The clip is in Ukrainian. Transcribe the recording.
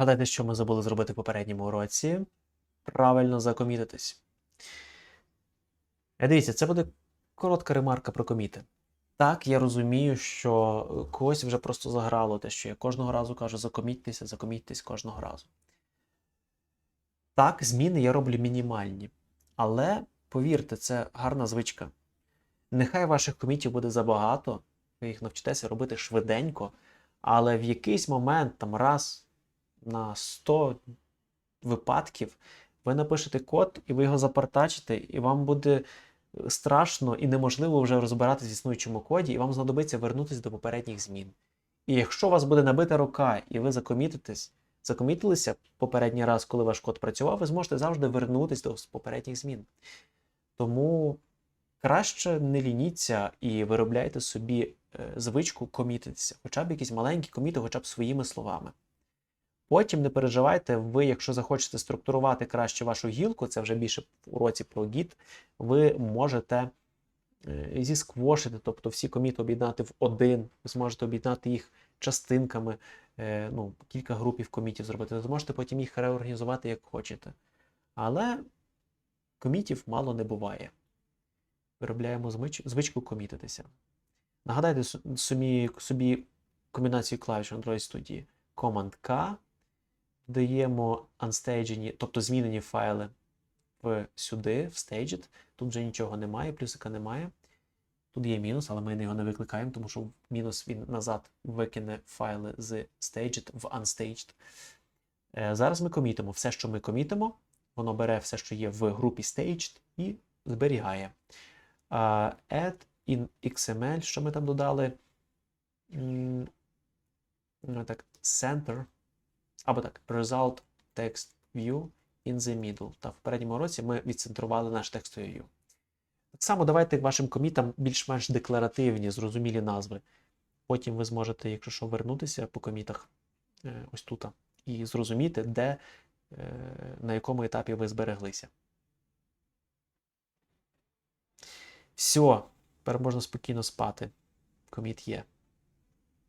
Гадайте, що ми забули зробити в попередньому уроці. Правильно закомітитись. Е, Дивіться, це буде коротка ремарка про коміти. Так, я розумію, що е, когось вже просто заграло те, що я кожного разу кажу закоміттеся, закоміттесь кожного разу. Так, зміни я роблю мінімальні. Але повірте, це гарна звичка. Нехай ваших комітів буде забагато, ви їх навчитеся робити швиденько, але в якийсь момент, там раз на 100 випадків, ви напишете код, і ви його запартачите, і вам буде страшно і неможливо вже розбиратись в існуючому коді, і вам знадобиться вернутися до попередніх змін. І якщо у вас буде набита рука, і ви закомітитесь, закомітилися попередній раз, коли ваш код працював, ви зможете завжди вернутися до попередніх змін. Тому краще не лініться і виробляйте собі е, звичку комітитися, хоча б якісь маленькі коміти, хоча б своїми словами. Потім не переживайте, ви, якщо захочете структурувати краще вашу гілку, це вже більше в уроці про Git, ви можете е, зісквошити, тобто всі коміти об'єднати в один, ви зможете об'єднати їх частинками, е, ну, кілька групів комітів зробити. Ви зможете потім їх реорганізувати як хочете. Але комітів мало не буває. Виробляємо звич- звичку комітитися. Нагадайте собі, собі комбінацію клавіш Android Studio. Command-K, додаємо unstaged, тобто змінені файли в сюди, в staged. Тут вже нічого немає, плюсика немає. Тут є мінус, але ми його не викликаємо, тому що мінус він назад викине файли з staged в unstaged. Е, Зараз ми комітимо все, що ми комітимо, воно бере все, що є в групі staged, і зберігає. Add in XML, що ми там додали? Ну, так, center, або так, result text view in the middle. Та в передньому році ми відцентрували наш текстовий view. Так само давайте вашим комітам більш-менш декларативні, зрозумілі назви. Потім ви зможете, якщо що, вернутися по комітах е, ось тут і зрозуміти, де, е, на якому етапі ви збереглися. Все, тепер можна спокійно спати. Коміт є.